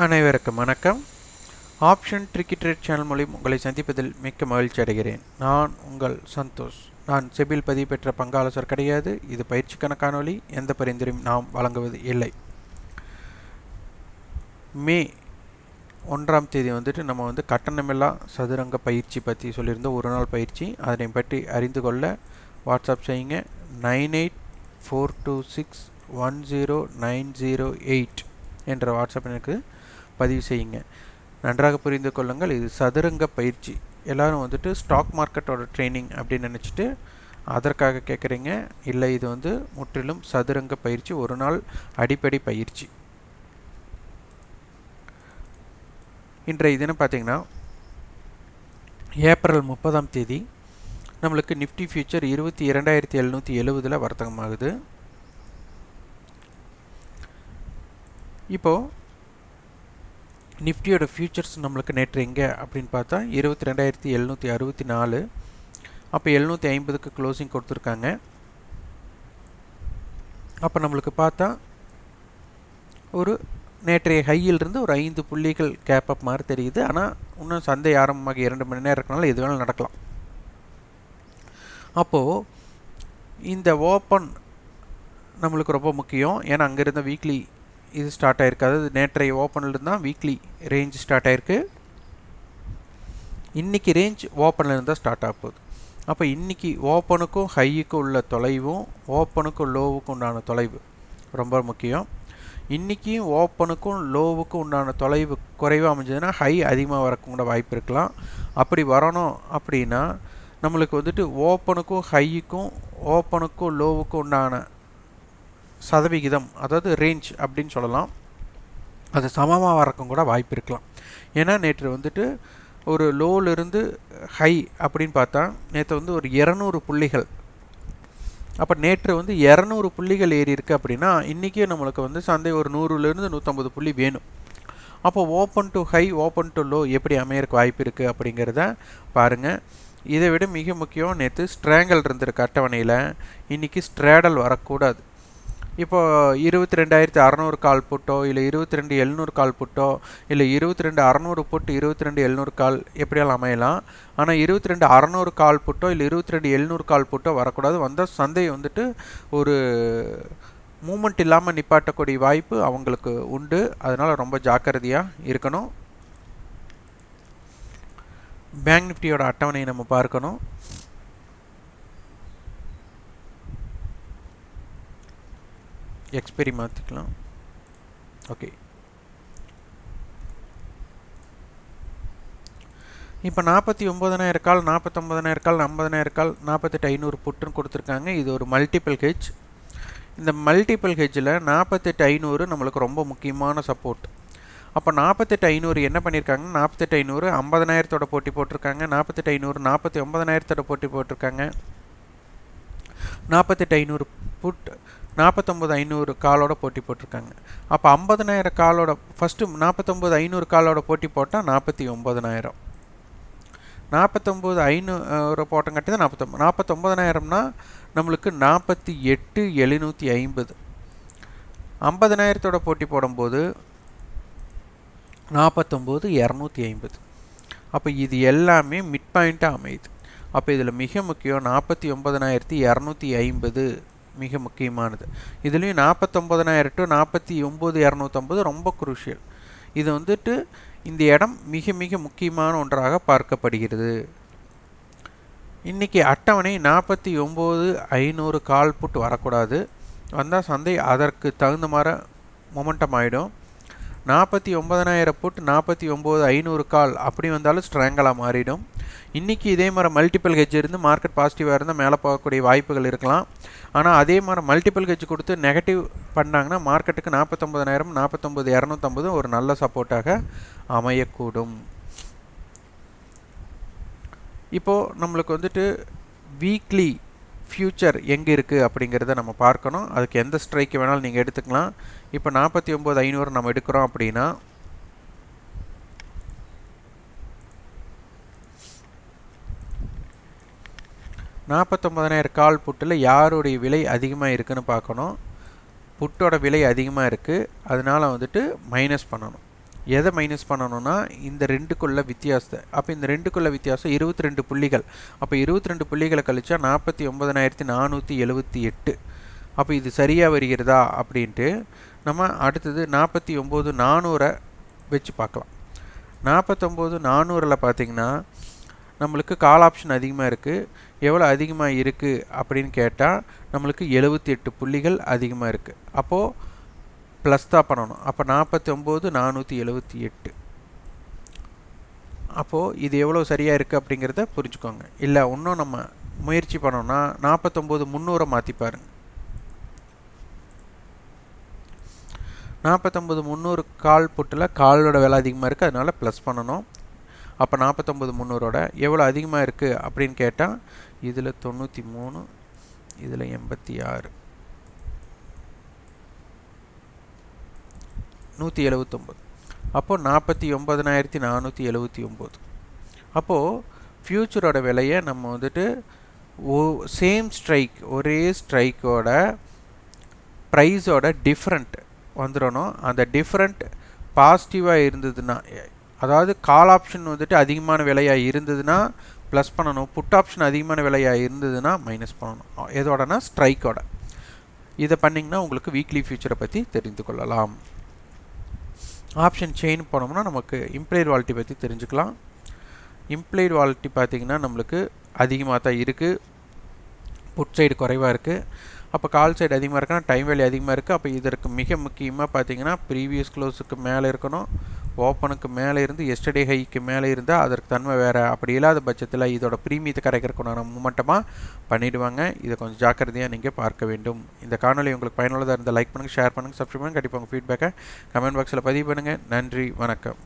அனைவருக்கும் வணக்கம். Option tricky trade channel மூலம் உங்களை சந்திப்பதில் மிக்க மகிழ்ச்சி அடைகிறேன். நான் உங்கள் சந்தோஷ். நான் செபில் பதிவு பெற்ற பங்காளசர் கிடையாது. இது பயிற்சிக்கான காணொளி. எந்த பரிந்துரையும் நாம் வழங்குவது இல்லை. மே ஒன்றாம் தேதி வந்துட்டு நம்ம வந்து கட்டணமில்லா சதுரங்க பயிற்சி பற்றி சொல்லியிருந்தோம். ஒரு நாள் பயிற்சி. அதனை பற்றி அறிந்து கொள்ள வாட்ஸ்அப் செய்யுங்க. Nine eight four two six one zero nine zero eight என்ற வாட்ஸ்அப் எனக்கு பதிவு செய்யுங்க. நன்றாக புரிந்து கொள்ளுங்கள். இது சதுரங்க பயிற்சி. எல்லோரும் வந்துட்டு ஸ்டாக் மார்க்கெட்டோட ட்ரைனிங் அப்படின்னு நினச்சிட்டு அதற்காக கேட்குறீங்க இல்லை இது வந்து முற்றிலும் சதுரங்க பயிற்சி. ஒரு நாள் அடிப்படை பயிற்சி. இன்றைய தினம் பார்த்தீங்கன்னா ஏப்ரல் முப்பதாம் தேதி நம்மளுக்கு நிஃப்டி ஃபியூச்சர் இருபத்தி இரண்டாயிரத்தி எழுநூற்றி எழுபதில் வர்த்தகமாகுது. இப்போது நிஃப்டியோட ஃபியூச்சர்ஸ் நம்மளுக்கு நேற்று எங்கே அப்படின்னு பார்த்தா இருபத்தி ரெண்டாயிரத்தி எழுநூற்றி அறுபத்தி நாலு. அப்போ எழுநூற்றி ஐம்பதுக்கு க்ளோசிங் கொடுத்துருக்காங்க. அப்போ நம்மளுக்கு பார்த்தா ஒரு நேற்றைய ஹையிலிருந்து ஒரு ஐந்து புள்ளிகள் கேப் அப் மாதிரி தெரியுது. ஆனால் இன்னும் சந்தை ஆரம்பமாக இரண்டு மணி நேரம் இருக்கனால எது வேணாலும் நடக்கலாம். அப்போது இந்த ஓப்பன் நம்மளுக்கு ரொம்ப முக்கியம். ஏன்னா அங்கே இருந்த வீக்லி இது ஸ்டார்ட் ஆயிருக்கு அதாவது நேற்றைய ஓப்பனில் தான் வீக்லி ரேஞ்ச் ஸ்டார்ட் ஆயிருக்கு. இன்றைக்கி ரேஞ்ச் ஓப்பனில் இருந்தால் ஸ்டார்ட் ஆக போகுது. அப்போ இன்றைக்கி ஓப்பனுக்கும் ஹையுக்கும் உள்ள தொலைவும் ஓப்பனுக்கும் லோவுக்கும் உண்டான தொலைவு ரொம்ப முக்கியம். இன்றைக்கியும் ஓப்பனுக்கும் லோவுக்கும் உண்டான தொலைவு குறைவாக அமைஞ்சதுன்னா ஹை அதிகமாக வரக்கூட கூட வாய்ப்பு இருக்கலாம். அப்படி வரணும் அப்படின்னா நம்மளுக்கு வந்துட்டு ஓப்பனுக்கும் ஹையுக்கும் ஓப்பனுக்கும் லோவுக்கும் உண்டான சதவிகிதம் அதாவது ரேஞ்ச் அப்படின்னு சொல்லலாம். அது சமமாக வரக்கும் கூட வாய்ப்பு இருக்கலாம். ஏன்னா நேற்று வந்துட்டு ஒரு லோவிலிருந்து ஹை அப்படின்னு பார்த்தா நேற்று வந்து ஒரு இரநூறு புள்ளிகள். அப்போ நேற்று வந்து இரநூறு புள்ளிகள் ஏறி இருக்குது அப்படின்னா இன்றைக்கே நம்மளுக்கு வந்து சந்தை ஒரு நூறுலேருந்து நூற்றம்பது புள்ளி வேணும். அப்போ open to high open to low எப்படி அமையறக்கு வாய்ப்பு இருக்குது அப்படிங்கிறத பாருங்கள் இதை விட மிக முக்கியம் நேற்று ஸ்ட்ராங்கல் இருந்திருக்கு அட்டவணையில். இன்றைக்கி ஸ்ட்ராடல் வரக்கூடாது. இப்போ இருபத்தி ரெண்டாயிரத்தி அறநூறு கால் புட்டோ இல்லை இருபத்தி ரெண்டு எழுநூறு கால் புட்டோ இல்லை இருபத்தி ரெண்டு அறநூறு புட்டு இருபத்தி ரெண்டு எழுநூறு கால் எப்படியாலும் அமையலாம்? ஆனால் இருபத்தி ரெண்டு அறநூறு கால் புட்டோ இல்லை இருபத்தி ரெண்டு எழுநூறு கால் புட்டோ வரக்கூடாது. வந்தால் சந்தை வந்துட்டு ஒரு மூமெண்ட் இல்லாமல் நிப்பாட்டக்கூடிய வாய்ப்பு அவங்களுக்கு உண்டு. அதனால் ரொம்ப ஜாக்கிரதையாக இருக்கணும். பேங்க் நிஃப்டியோட அட்டவணையை நம்ம பார்க்கணும். எக்ஸ்பெரி மாற்றிக்கலாம் ஓகே இப்போ நாற்பத்தி ஒம்பதனாயிரம் கால் நாற்பத்தொம்பதனாயிரம் கால் ஐம்பதனாயிரம் கால் நாற்பத்தெட்டு ஐநூறு புட்டுன்னு கொடுத்துருக்காங்க. இது ஒரு மல்டிபிள் ஹெஜ் இந்த மல்டிபிள் ஹெஜ்ஜில் நாற்பத்தெட்டு ஐநூறு நம்மளுக்கு ரொம்ப முக்கியமான சப்போர்ட் அப்போ நாற்பத்தெட்டு ஐநூறு என்ன பண்ணியிருக்காங்க நாற்பத்தெட்டு ஐநூறு ஐம்பதனாயிரத்தோட போட்டி போட்டிருக்காங்க. நாற்பத்தெட்டு ஐநூறு நாற்பத்தி ஒம்பதனாயிரத்தோட போட்டி போட்டிருக்காங்க. நாற்பத்தெட்டு ஐநூறு புட் நாற்பத்தொம்பது ஐநூறு காலோட போட்டி போட்டிருக்காங்க. அப்போ ஐம்பதனாயிரம் காலோட ஃபஸ்ட்டு நாற்பத்தொம்பது ஐநூறு காலோட போட்டி போட்டால் நாற்பத்தி ஒம்பதனாயிரம் நாற்பத்தொம்போது ஐநூறு போட்டங்காட்டி தான் நாற்பத்தொம்பது நாற்பத்தொம்பதனாயிரம்னா நம்மளுக்கு நாற்பத்தி எட்டு எழுநூற்றி ஐம்பது. ஐம்பதனாயிரத்தோட போட்டி போடும்போது நாற்பத்தொம்போது இரநூத்தி ஐம்பது. அப்போ இது எல்லாமே மிட் பாயிண்ட்டாக அமையுது. அப்போ இதில் மிக முக்கியம் நாற்பத்தி ஒம்பதனாயிரத்தி இரநூத்தி ஐம்பது. மிக முக்கியமானது. இதுலேயும் நாற்பத்தொம்பதனாயிரம் டு நாற்பத்தி ஒம்பது இரநூத்தம்பது ரொம்ப குரூஷியல் இது வந்துட்டு இந்த இடம் மிக மிக முக்கியமான ஒன்றாக பார்க்கப்படுகிறது. இன்றைக்கி அட்டவணை நாற்பத்தி ஒம்பது ஐநூறு கால் புட்டு வரக்கூடாது. வந்தால் சந்தை அதற்கு தகுந்த மாதிரி மொமெண்டம் ஆகிடும் நாற்பத்தி ஒம்பதனாயிரம் புட் நாற்பத்தி ஒம்பது ஐநூறு கால். அப்படி வந்தாலும் ஸ்ட்ராங்கலாக மாறிடும். இன்றைக்கி இதே மாதிரி மல்டிபிள் ஹெஜ் இருந்து மார்க்கெட் பாசிட்டிவாக இருந்தால் மேலே போகக்கூடிய வாய்ப்புகள் இருக்கலாம். ஆனால் அதே மாதிரி மல்டிபிள் ஹெஜ் கொடுத்து நெகட்டிவ் பண்ணாங்கன்னா மார்க்கெட்டுக்கு நாற்பத்தொம்பதனாயிரம் நாற்பத்தொம்பது இரநூத்தம்பது ஒரு நல்ல சப்போர்ட்டாக அமையக்கூடும். இப்போது நம்மளுக்கு வந்துட்டு வீக்லி ஃப்யூச்சர் எங்கே இருக்குது அப்படிங்கிறத நம்ம பார்க்கணும். அதுக்கு எந்த ஸ்ட்ரைக்கு வேணாலும் நீங்கள் எடுத்துக்கலாம். இப்போ நாற்பத்தி ஒம்பது ஐநூறு நம்ம எடுக்கிறோம் அப்படின்னா நாற்பத்தொம்பதனாயிரம் கால் புட்டில் யாருடைய விலை அதிகமாக இருக்குதுன்னு பார்க்கணும். புட்டோட விலை அதிகமாக இருக்குது அதனால் வந்துட்டு மைனஸ் பண்ணணும். எதை மைனஸ் பண்ணணும்னா இந்த ரெண்டுக்குள்ள வித்தியாசத்தை. அப்போ இந்த ரெண்டுக்குள்ள வித்தியாசம் இருபத்தி ரெண்டு புள்ளிகள். அப்போ இருபத்தி ரெண்டு புள்ளிகளை கழிச்சா நாற்பத்தி ஒன்பதனாயிரத்தி நானூற்றி எழுபத்தி எட்டு. அப்போ இது சரியாக வருகிறதா அப்படின்ட்டு நம்ம அடுத்தது நாற்பத்தி ஒம்பது நானூறை வச்சு பார்க்கலாம். நாற்பத்தொம்போது நானூறில் பார்த்தீங்கன்னா நம்மளுக்கு கால் ஆப்ஷன் அதிகமாக இருக்குது எவ்வளோ அதிகமாக இருக்குது அப்படின்னு கேட்டால் நம்மளுக்கு எழுபத்தி எட்டு புள்ளிகள் அதிகமாக இருக்குது அப்போது ப்ளஸ் தான் பண்ணணும். அப்போ நாற்பத்தி ஒம்பது நானூற்றி எழுபத்தி எட்டு. அப்போது இது எவ்வளோ சரியாக இருக்குது அப்படிங்கிறத புரிஞ்சுக்கோங்க. இல்லை இன்னும் நம்ம முயற்சி பண்ணோம்னா நாற்பத்தொம்போது முந்நூறை மாற்றி பாருங்க. நாற்பத்தொம்பது முந்நூறு கால் புட்டில் காலோட விலை அதிகமாக இருக்குது அதனால் ப்ளஸ் பண்ணணும். அப்போ நாற்பத்தொம்பது முந்நூறோட எவ்வளோ அதிகமாக இருக்குது அப்படின்னு கேட்டால் இதில் தொண்ணூற்றி மூணு இதில் எண்பத்தி ஆறு. நூற்றி எழுபத்தொம்பது அப்போது நாற்பத்தி ஒம்பதனாயிரத்தி நானூற்றி எழுபத்தி ஒம்பது. அப்போது ஃப்யூச்சரோட விலையை நம்ம வந்துட்டு ஓ சேம் ஸ்ட்ரைக் ஒரே ஸ்ட்ரைக்கோட ப்ரைஸோட டிஃப்ரெண்ட் வந்துடணும். அந்த டிஃப்ரெண்ட் பாசிட்டிவாக இருந்ததுன்னா அதாவது கால் ஆப்ஷன் வந்துட்டு அதிகமான விலையாக இருந்ததுன்னா ப்ளஸ் பண்ணணும். புட் ஆப்ஷன் அதிகமான விலையாக இருந்ததுன்னா மைனஸ் பண்ணணும். எதோடனா ஸ்ட்ரைக்கோட இதை பண்ணிங்கன்னா உங்களுக்கு வீக்லி ஃபியூச்சரை பற்றி தெரிந்து கொள்ளலாம். ஆப்ஷன் செயின் போனோம்னா நமக்கு இம்ப்ளைட் வாலிட்டி பற்றி தெரிஞ்சுக்கலாம். இம்ப்ளைட் வாலிட்டி பார்த்திங்கன்னா நம்மளுக்கு அதிகமாக தான் இருக்குது புட் சைடு குறைவாக இருக்குது அப்போ கால் சைடு அதிகமாக இருக்குன்னா டைம் வேல்யூ அதிகமாக இருக்குது அப்போ இதற்கு மிக முக்கியமாக பார்த்தீங்கன்னா ப்ரீவியஸ் க்ளோஸுக்கு மேலே இருக்கணும். ஓப்பனுக்கு மேலே இருந்து எஸ்டர்டே ஹைக்கு மேலே இருந்தால் அதற்கு தன்மை வேறு. அப்படி இல்லாத பட்சத்தில் இதோட ப்ரீமியத்தை கரைக்கிறதுக்குண்டான மூமெண்ட்டமாக பண்ணிவிடுவாங்க இதை கொஞ்சம் ஜாக்கிரதையாக நீங்கள் பார்க்க வேண்டும். இந்த காணொலி உங்களுக்கு பயனுள்ளதாக இருந்தால் லைக் பண்ணுங்கள் ஷேர் பண்ணுங்கள் சப்ஸ்கிரைப் பண்ணுங்கள் கண்டிப்பாக உங்கள் ஃபீட்பேக்கை கமெண்ட் பாக்ஸில் பதிவு பண்ணுங்கள் நன்றி வணக்கம்.